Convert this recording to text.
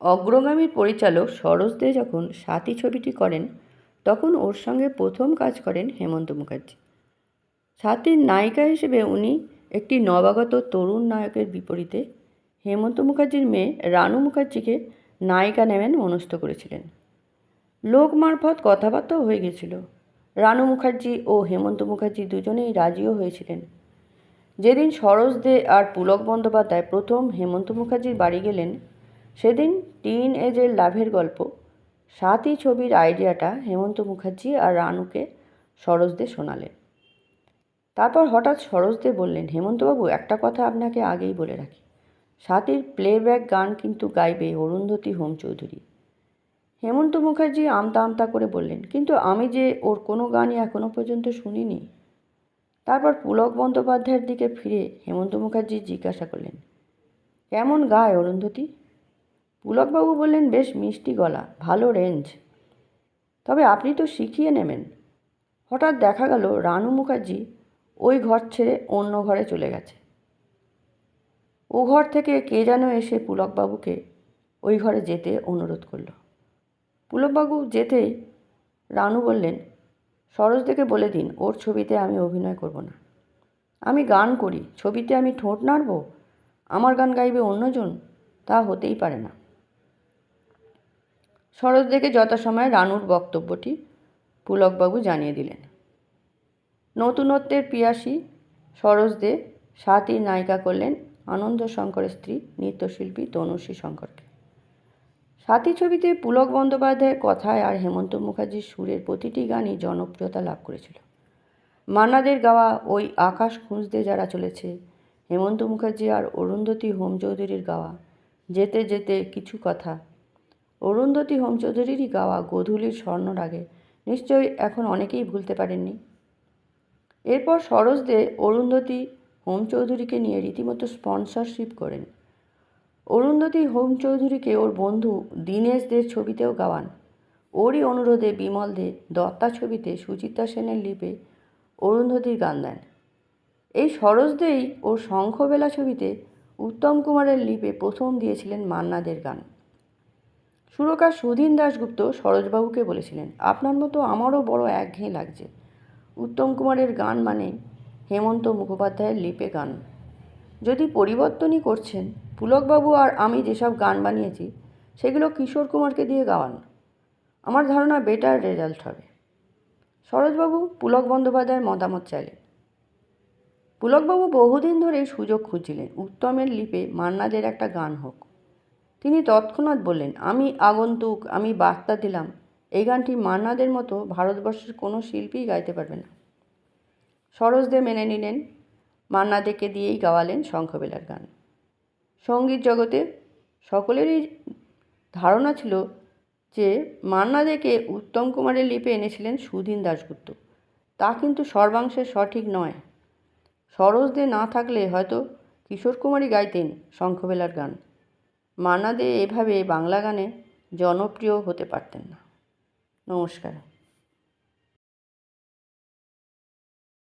অগ্রগামীর পরিচালক সরোজ দে যখন সাথী ছবিটি করেন, তখন ওর সঙ্গে প্রথম কাজ করেন হেমন্ত মুখার্জি। সাথীর নায়িকা হিসেবে উনি একটি নবাগত তরুণ নায়কের বিপরীতে হেমন্ত মুখার্জির মেয়ে রানু মুখার্জিকে নায়িকা নেবেন মনস্থ করেছিলেন। লোক মারফত কথাবার্তাও হয়ে গেছিল। রানু মুখার্জি ও হেমন্ত মুখার্জি দুজনেই রাজিও হয়েছিলেন। যেদিন সরোজ দে আর পুলক বন্দ্যোপাধ্যায় প্রথম হেমন্ত মুখার্জির বাড়ি গেলেন সেদিন টিন এজের লাভের গল্প, সাতই ছবির আইডিয়াটা হেমন্ত মুখার্জি আর রানুকে সরোজ দে শোনালেন। তারপর হঠাৎ সরোজ দে বললেন, হেমন্তবাবু, একটা কথা আপনাকে আগেই বলে রাখি। সাথীর প্লেব্যাক গান কিন্তু গাইবে অরুন্ধতী হোম চৌধুরী হেমন্ত মুখার্জি আমতা আমতা করে বললেন, কিন্তু আমি যে ওর কোনো গানই এখনও পর্যন্ত শুনিনি। তারপর পুলক বন্দ্যোপাধ্যায়ের দিকে ফিরে হেমন্ত মুখার্জি জিজ্ঞাসা করলেন, কেমন গায় অরুন্ধতী? পুলকবাবু বললেন, বেশ মিষ্টি গলা, ভালো রেঞ্জ। তবে আপনি তো শিখিয়ে নেবেন। হঠাৎ দেখা গেল, রানু মুখার্জি ওই ঘর ছেড়ে অন্য ঘরে চলে গেছে। ও ঘর থেকে কে যেন এসে পুলকবাবুকে ওই ঘরে যেতে অনুরোধ করল। পুলকবাবু যেতেই রানু বললেন, সরোজ থেকে বলে দিন, ওর ছবিতে আমি অভিনয় করব না। আমি গান করি, ছবিতে আমি ঠোঁট নাড়ব? আমার গান গাইবে অন্যজন? তা হতেই পারে না। সরোজ দেখে যথাসময়ে রানুর বক্তব্যটি পুলকবাবু জানিয়ে দিলেন। নতুনত্বের পিয়াসী সরোজ দে নায়িকা করলেন আনন্দ শঙ্করের স্ত্রী নৃত্যশিল্পী তনুশ্রী শঙ্করকে। সাথী ছবিতে পুলক বন্দ্যোপাধ্যায়ের কথায় আর হেমন্ত মুখার্জির সুরের প্রতিটি গানই জনপ্রিয়তা লাভ করেছিল। মান্নাদের গাওয়া ওই আকাশ খুঁজতে যারা চলেছে, হেমন্ত মুখার্জি আর অরুন্ধতী হোম চৌধুরীর গাওয়া যেতে যেতে কিছু কথা অরুন্ধতী হোম চৌধুরীরই গাওয়া গোধূলির স্বর্ণরাগে। নিশ্চয়ই এখন অনেকেই ভুলতে পারেননি। এরপর সরোজ দে অরুন্ধতী হোম চৌধুরীকে নিয়ে রীতিমতো স্পন্সরশিপ করেন। অরুন্ধতী হোম চৌধুরীকে ওর বন্ধু দীনেশ দের ছবিতেও গাওয়ান। ওরই অনুরোধে বিমল দে দত্তা ছবিতে সুচিত্রা সেনের লিপে অরুন্ধতীর গান দেন। এই সরোজ দেই ওর শঙ্খবেলা ছবিতে উত্তম কুমারের লিপে প্রথম দিয়েছিলেন মান্নাদের গান। সুরকার সুধীন দাশগুপ্ত সরোজবাবুকে বলেছিলেন, আপনার মতো আমারও বড় একঘেয়ে লাগছে। উত্তম কুমারের গান মানে হেমন্ত মুখোপাধ্যায়ের লিপে গান। যদি পরিবর্তনই করছেন, পুলকবাবু আর আমি যেসব গান বানিয়েছি, সেগুলো কিশোর কুমারকে দিয়ে গাওয়ান। আমার ধারণা বেটার রেজাল্ট হবে। সরোজবাবু পুলক বন্দ্যোপাধ্যায়ের মতামত চাইলেন। পুলকবাবু বহুদিন ধরে সুযোগ খুঁজছিলেন, উত্তমের লিপে মান্নাদের একটা গান হোক। তিনি তৎক্ষণাৎ বললেন, আমি আগন্তুক, আমি বার্তা দিলাম। এই গানটি মান্নাদের মতো ভারতবর্ষের কোনো শিল্পীই গাইতে পারবে না। সরোজদে মেনে নিলেন মান্নাদেকে দিয়েই গাওয়ালেন শঙ্খবেলার গান। সংগীত জগতে সকলেরই ধারণা ছিল যে মান্নাদেকে উত্তম কুমারের লিপে এনেছিলেন সুধীন দাশগুপ্ত। তা কিন্তু সর্বাংশে সঠিক নয়। সরোজ দে না থাকলে হয়তো কিশোর কুমারই গাইতেন শঙ্খবেলার গান। মান্না দে এভাবে বাংলা গানে জনপ্রিয় হতে পারতেন না। নমস্কার।